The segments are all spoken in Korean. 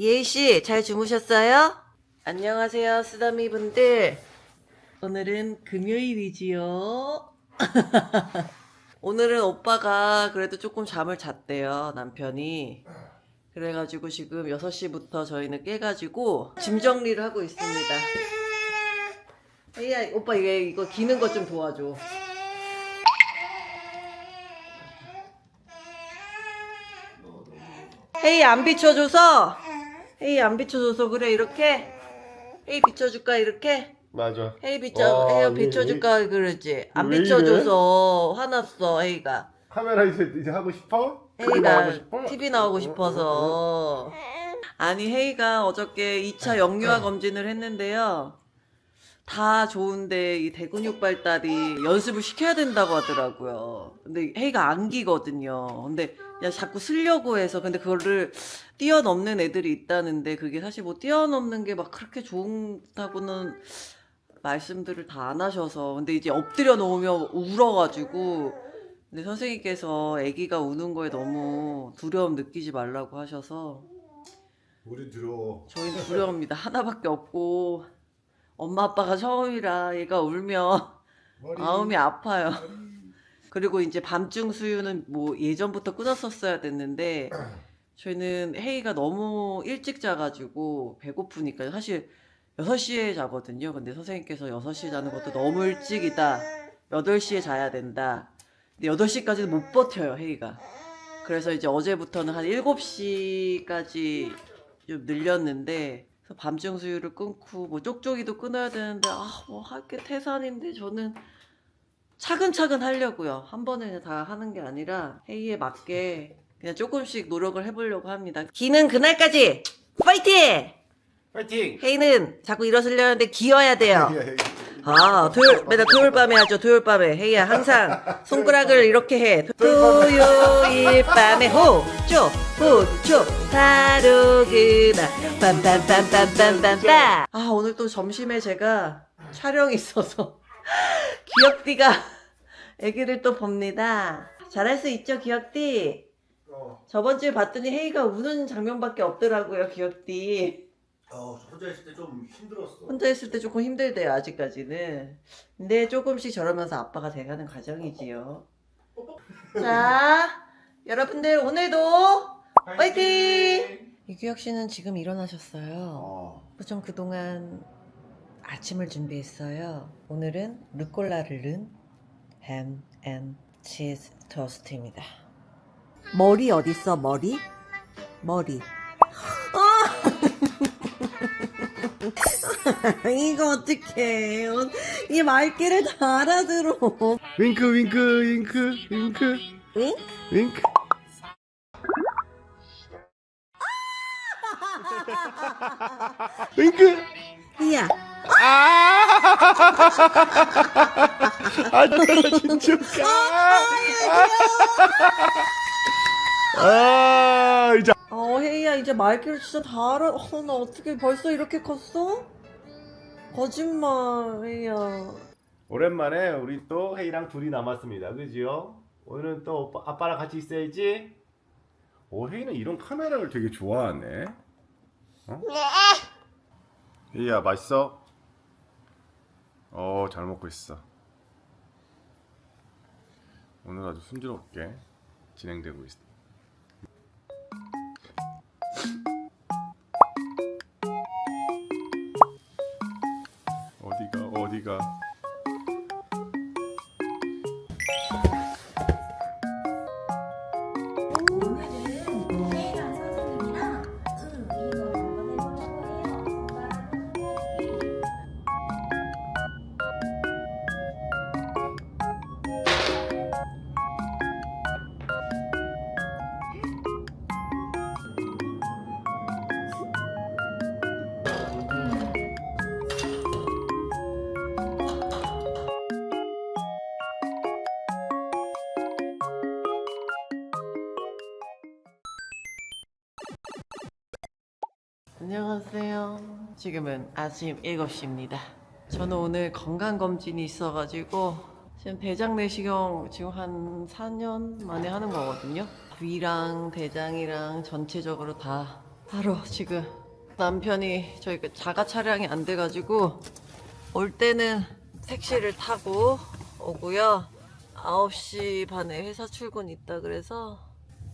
예희 씨, 잘 주무셨어요? 안녕하세요, 쓰다미 분들. 오늘은 금요일이지요. 오늘은 오빠가 그래도 조금 잠을 잤대요, 남편이. 그래가지고 지금 6시부터 저희는 깨가지고 짐 정리를 하고 있습니다. 혜이야, 오빠 이게 이거 기는 것 좀 도와줘. 헤이 안 비춰줘서 헤이 안 비춰줘서 그래 이렇게? 헤이 비춰줄까 이렇게? 맞아. 헤이 비춰 와, 헤이 얘, 비춰줄까 그러지. 안 왜 비춰줘서 화났어 헤이가. 카메라 이제 이제 하고 싶어? 헤이가 나가고 싶어? TV 나오고 싶어서. 아니 헤이가 어저께 2차 영유아. 검진을 했는데요 다 좋은데 이 대근육 발달이 연습을 시켜야 된다고 하더라고요. 근데 헤이가 안기거든요. 근데 그냥 자꾸 쓰려고 해서 근데 그거를 뛰어넘는 애들이 있다는데 그게 사실 뭐 뛰어넘는 게 막 그렇게 좋다고는 말씀들을 다 안 하셔서 근데 이제 엎드려 놓으면 울어가지고 근데 선생님께서 아기가 우는 거에 너무 두려움 느끼지 말라고 하셔서 우리 들어. 저희는 두려움입니다. 하나밖에 없고 엄마 아빠가 처음이라 얘가 울면 마음이 아파요 그리고 이제 밤중 수유는 뭐 예전부터 끊었었어야 됐는데 저희는 혜이가 너무 일찍 자가지고 배고프니까 사실 6시에 자거든요. 근데 선생님께서 6시에 자는 것도 너무 일찍이다. 8시에 자야 된다. 근데 8시까지는 못 버텨요, 혜이가. 그래서 이제 어제부터는 한 7시까지 좀 늘렸는데 밤중 수유를 끊고 뭐 쪽쪽이도 끊어야 되는데 아 뭐 할게 태산인데 저는 차근차근 하려고요. 한 번에 그냥 다 하는 게 아니라 회의에 맞게 그냥 조금씩 노력을 해보려고 합니다. 기는 그날까지 파이팅! 파이팅! 회의는 자꾸 일어서려는데 기어야 돼요. 아, 토요일, 맨날 토요일 밤에 하죠, 토요일 밤에. 혜이야, 항상 손가락을 이렇게 해. 토요일 밤에 호쇼, 호쇼, 다루그나, 빰빰빰빰빰빰빰. 아, 오늘 또 점심에 제가 촬영이 있어서 기억띠가 애기를 또 봅니다. 잘할 수 있죠, 기억띠? 어, 저번 주에 봤더니 혜이가 우는 장면밖에 없더라고요, 기억띠. 어, 혼자 있을 때 좀 힘들었어. 혼자 있을 때 조금 힘들대요, 아직까지는. 근데 조금씩 저러면서 아빠가 돼가는 과정이지요. 자, 여러분들 오늘도 파이팅! 이규혁 씨는 지금 일어나셨어요. 어, 좀 그동안 아침을 준비했어요. 오늘은 루꼴라를 넣은 햄앤 치즈 토스트입니다. 머리 어딨어, 머리? 머리. 아! 이거 어떡해. 이 말귀를 다 알아들어. 윙크 윙크 윙크 윙크 응? 윙크. 윙크. 이야. 아! 아, 진짜 웃겨. 아, 어, 혜 이야, 이제 말귀를 진짜 다 알아. 어, 나 어떻게 벌써 이렇게 컸어? 거짓말, 혜이야. 오랜만에 우리 또 혜이랑 둘이 남았습니다. 그지요? 오늘은 또 오빠, 아빠랑 같이 있어야지. 오, 혜이는 이런 카메라를 되게 좋아하네. 어? 혜이야, 맛있어? 어, 잘 먹고 있어. 오늘 아주 순조롭게 진행되고 있어. 지금은 아침 7시입니다. 저는 오늘 건강검진이 있어가지고 지금 대장 내시경 지금 한 4년 만에 하는 거거든요. 위랑 대장이랑 전체적으로 다 바로 지금 남편이 저희 그 자가 차량이 안 돼가지고 올 때는 택시를 타고 오고요. 9시 반에 회사 출근 있다 그래서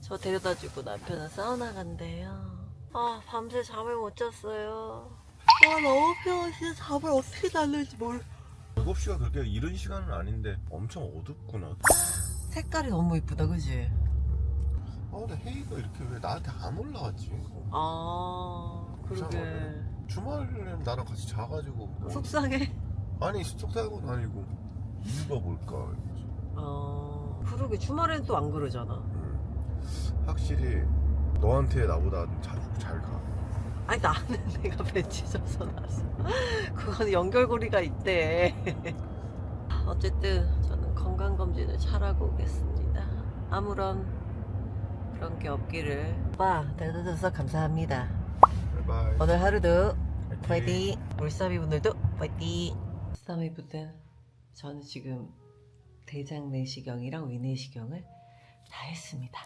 저 데려다 주고 남편은 사우나 간대요. 아, 밤새 잠을 못 잤어요. 아, 너무 피워. 진짜 잠을 어떻게 잤는지 모르 7시가 그렇게 이른 시간은 아닌데 엄청 어둡구나. 색깔이 너무 이쁘다, 그지? 아 근데 헤이가 이렇게 왜 나한테 안 올라왔지? 아, 그러게. 이상하네. 주말에는 나랑 같이 자가지고 뭐- 속상해. 아니 속삭은 아니고 이유가 뭘까? 이러면서. 어, 그러게. 주말엔 또 안 그러잖아. 음, 확실히 너한테 나보다 자주 잘 가. 아니 나는 내가 벤치 져서 나서 그건 연결고리가 있대. 어쨌든 저는 건강검진을 잘하고 오겠습니다. 아무런 그런 게 없기를. 오빠 데려다줘서 감사합니다. 바이바이. 오늘 하루도 파이팅. 울사비 분들도 파이팅. 울사비 분들 저는 지금 대장 내시경이랑 위 내시경을 다 했습니다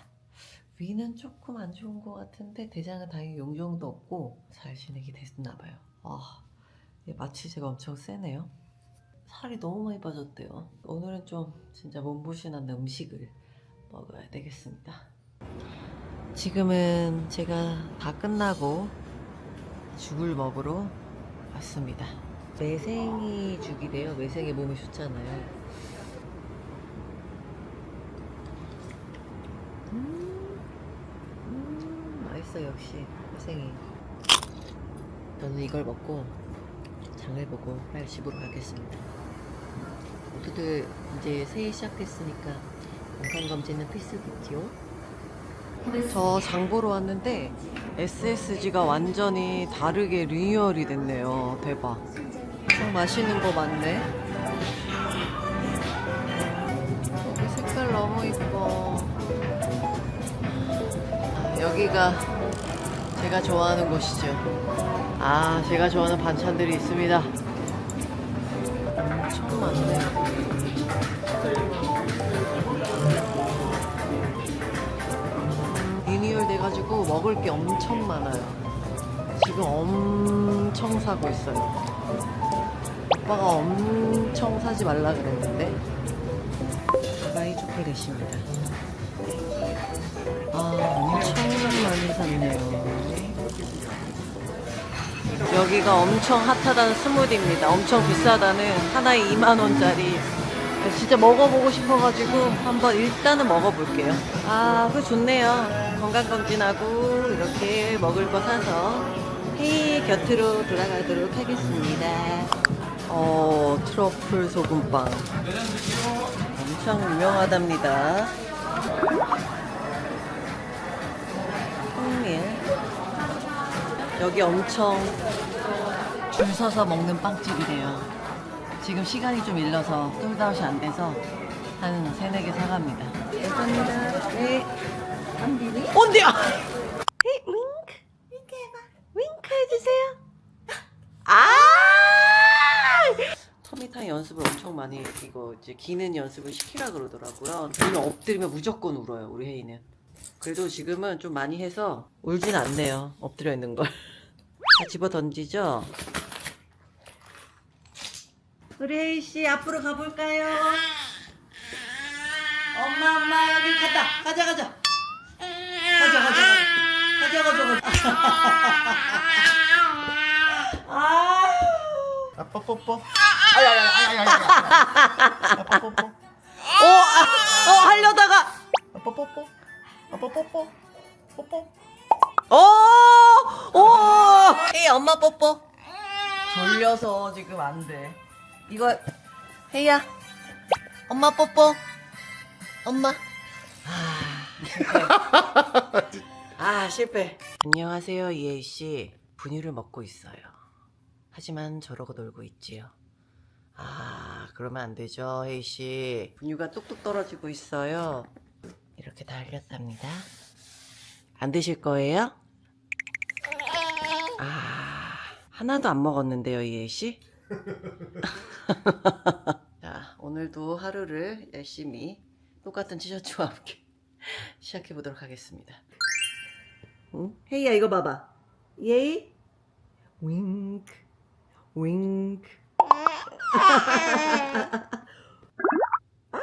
위는 조금 안 좋은 것 같은데 대장은 다행히 용종도 없고 잘 지내게 됐나 봐요 아, 얘 마취제가 엄청 세네요 살이 너무 많이 빠졌대요 오늘은 좀 진짜 몸보신한 음식을 먹어야 되겠습니다 지금은 제가 다 끝나고 죽을 먹으러 왔습니다. 매생이 죽이래요. 매생이 몸에 좋잖아요. 음, 음, 맛있어 역시 매생이. 저는 이걸 먹고 장을 보고 빨리 집으로 가겠습니다. 모두들 이제 새해 시작했으니까 건강검진은 필수겠지요. 저 장 보러 왔는데 SSG가 완전히 다르게 리뉴얼이 됐네요. 대박. 엄청 맛있는 거 많네. 여기 색깔 너무 이뻐. 아, 여기가 제가 좋아하는 곳이죠. 아, 제가 좋아하는 반찬들이 있습니다. 엄청 많네. 리뉴얼 돼가지고 먹을 게 엄청 많아요. 지금 엄청 사고 있어요. 오빠가 엄청 사지 말라 그랬는데 바이 초콜릿입니다. 아 엄청 많이 샀네요. 여기가 엄청 핫하다는 스무디입니다. 엄청 비싸다는 하나에 2만 원짜리. 진짜 먹어보고 싶어가지고 한번 일단은 먹어볼게요. 아, 그 좋네요. 건강검진하고 이렇게 먹을 거 사서 회의 곁으로 돌아가도록 하겠습니다. 어, 트러플 소금빵. 엄청 유명하답니다. 여기 엄청 줄 서서 먹는 빵집이래요. 지금 시간이 좀 일러서 솔드아웃이 안 돼서 한 세네 개 사갑니다. 감사합니다. 네. 온디야! 헤이, 윙크. 윙크 해봐. 윙크 해주세요. 아! 터미타임 연습을 엄청 많이 이거 이제 기는 연습을 시키라 그러더라고요. 그러면 엎드리면 무조건 울어요, 우리 혜이는. 그래도 지금은 좀 많이 해서 울진 않네요. 엎드려 있는 걸. 다 집어 던지죠? 우리 혜이 씨 앞으로 가볼까요? 엄마 엄마 여기 갔다 가자 가자 가자 가자 가자 가자 가자 아 아빠 뽀뽀. 아야야야야야야. 아빠 뽀뽀. 어, 아, 어 하려다가 아빠 뽀뽀. 아빠 뽀뽀. 뽀 뽀. 어, 오, 혜이 엄마 뽀뽀. 졸려서 지금 안 돼. 이거 혜이야, 엄마 뽀뽀. 엄마. 아, 실패. 아, 실패. 안녕하세요, 이혜희 씨. 분유를 먹고 있어요. 하지만 저러고 놀고 있지요. 아, 그러면 안 되죠, 혜희 씨. 분유가 뚝뚝 떨어지고 있어요. 이렇게 다 흘렸답니다. 안 드실 거예요? 아, 하나도 안 먹었는데요, 이혜 씨? 자, 오늘도 하루를 열심히 똑같은 티셔츠와 함께 시작해 보도록 하겠습니다. 응? 혜이야, 이거 봐봐. 예이 윙크 윙크 아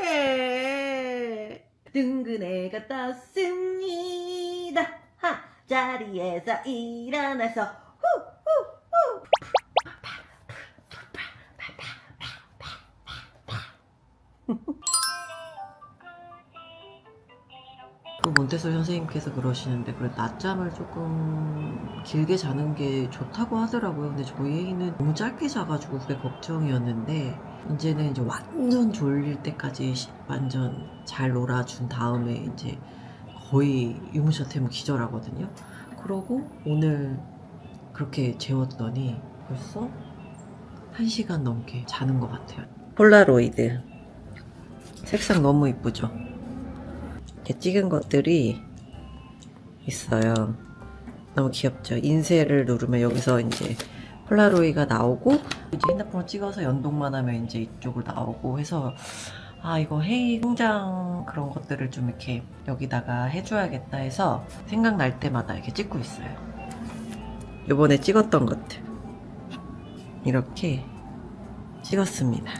잘해 둥근 애가 떴습니다 하 자리에서 일어나서 후후후 그 몬테소리 선생님께서 그러시는데 그래 낮잠을 조금 길게 자는 게 좋다고 하더라고요. 근데 저희 애는 너무 짧게 자가지고 그게 걱정이었는데 이제는 이제 완전 졸릴 때까지 시- 완전 잘 놀아준 다음에 이제 거의 유무셔템은 기절하거든요. 그러고 오늘 그렇게 재웠더니 벌써 1시간 넘게 자는 것 같아요. 폴라로이드 색상 너무 이쁘죠? 이렇게 찍은 것들이 있어요. 너무 귀엽죠? 인쇄를 누르면 여기서 이제 폴라로이가 나오고 이제 핸드폰을 찍어서 연동만 하면 이제 이쪽으로 나오고 해서 아 이거 헤이 공장 그런 것들을 좀 이렇게 여기다가 해줘야겠다 해서 생각날 때마다 이렇게 찍고 있어요. 요번에 찍었던 것들 이렇게 찍었습니다.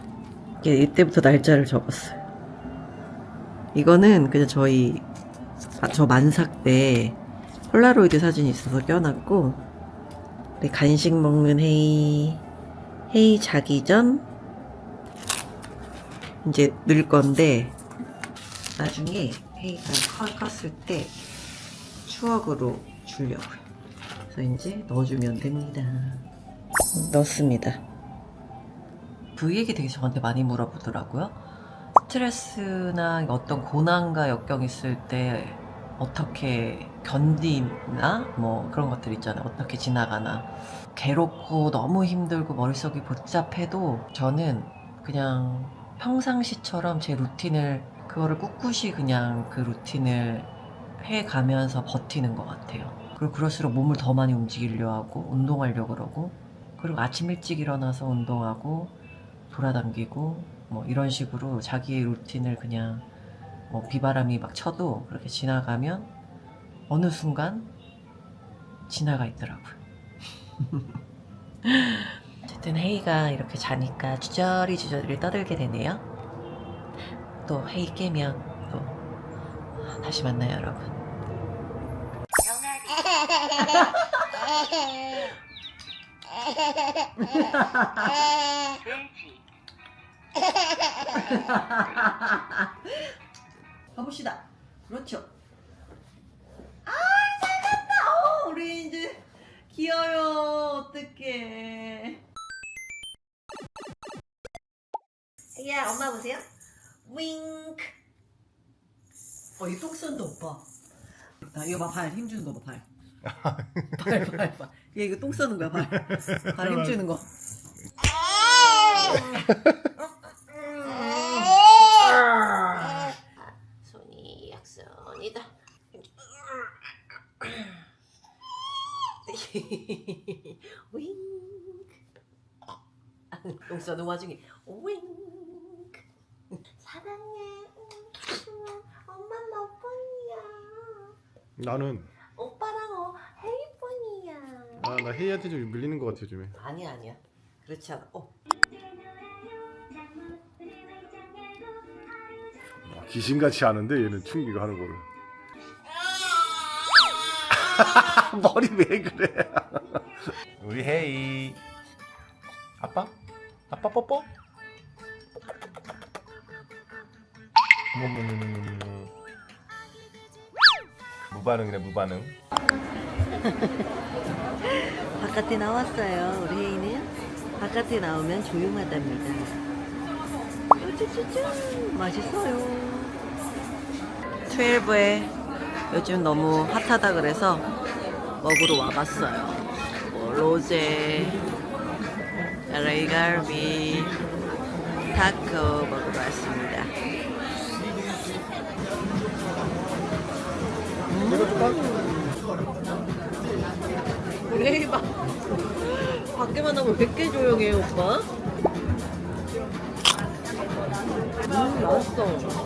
이게 이때부터 날짜를 적었어요. 이거는 그냥 저희 아, 저 만삭 때 폴라로이드 사진이 있어서 껴놨고 우리 간식 먹는 헤이 헤이 자기 전 이제 늘 건데 나중에 커- 컸을 때 추억으로 주려고요. 그래서 이제 넣어주면 됩니다. 넣습니다. 그 얘기 되게 저한테 많이 물어보더라고요. 스트레스나 어떤 고난과 역경 있을 때 어떻게 견디나 뭐 그런 것들 있잖아요. 어떻게 지나가나. 괴롭고 너무 힘들고 머릿속이 복잡해도 저는 그냥 평상시처럼 제 루틴을 그거를 꿋꿋이 그냥 그 루틴을 해 가면서 버티는 것 같아요. 그리고 그럴수록 몸을 더 많이 움직이려 하고 운동하려 그러고 그리고 아침 일찍 일어나서 운동하고 돌아다니고 뭐 이런 식으로 자기의 루틴을 그냥 뭐 비바람이 막 쳐도 그렇게 지나가면 어느 순간 지나가 있더라고요. 어쨌든 헤이가 이렇게 자니까 주저리 주저리 떠들게 되네요. 또 헤이 깨면 또 다시 만나요, 여러분. 가봅시다. 그렇죠. 아, 잘 갔다. 어, 우리 이제 귀여요. 어떡해. 야, 엄마 보세요. 윙크. 어, 이 똥싼다, 오빠. 나 이거 봐, 발 힘주는 거 봐, 발. 발, 발, 발. 얘 이거 똥 싸는 거야, 발. 발 힘주는 거. 손이 약손이다. 윙크. 똥 싸는 와중에 윙크. 사랑해. 응, 엄마 너뿐이야. 나는 오빠랑 어, 헤이뿐이야. 아 나 헤이한테 좀 밀리는 것 같아 요즘에. 아니야, 아니야. 그렇지 않아. 어. 귀신같이 하는데 얘는 충기가 하는 거를. 머리 왜 그래? 우리 헤이. 아빠? 아빠 뽀뽀? 무반응이네 무반응. 바깥에 나왔어요. 우리 혜이는 바깥에 나오면 조용하답니다. 쭈쭈쭈 맛있어요. 12에 요즘 너무 핫하다 그래서 먹으러 와봤어요. 뭐 로제, LA 갈비, 타코 먹으러 왔습니다. 왜 봐? 밖에만 나면 100개 조용해 오빠. 음 맛있어.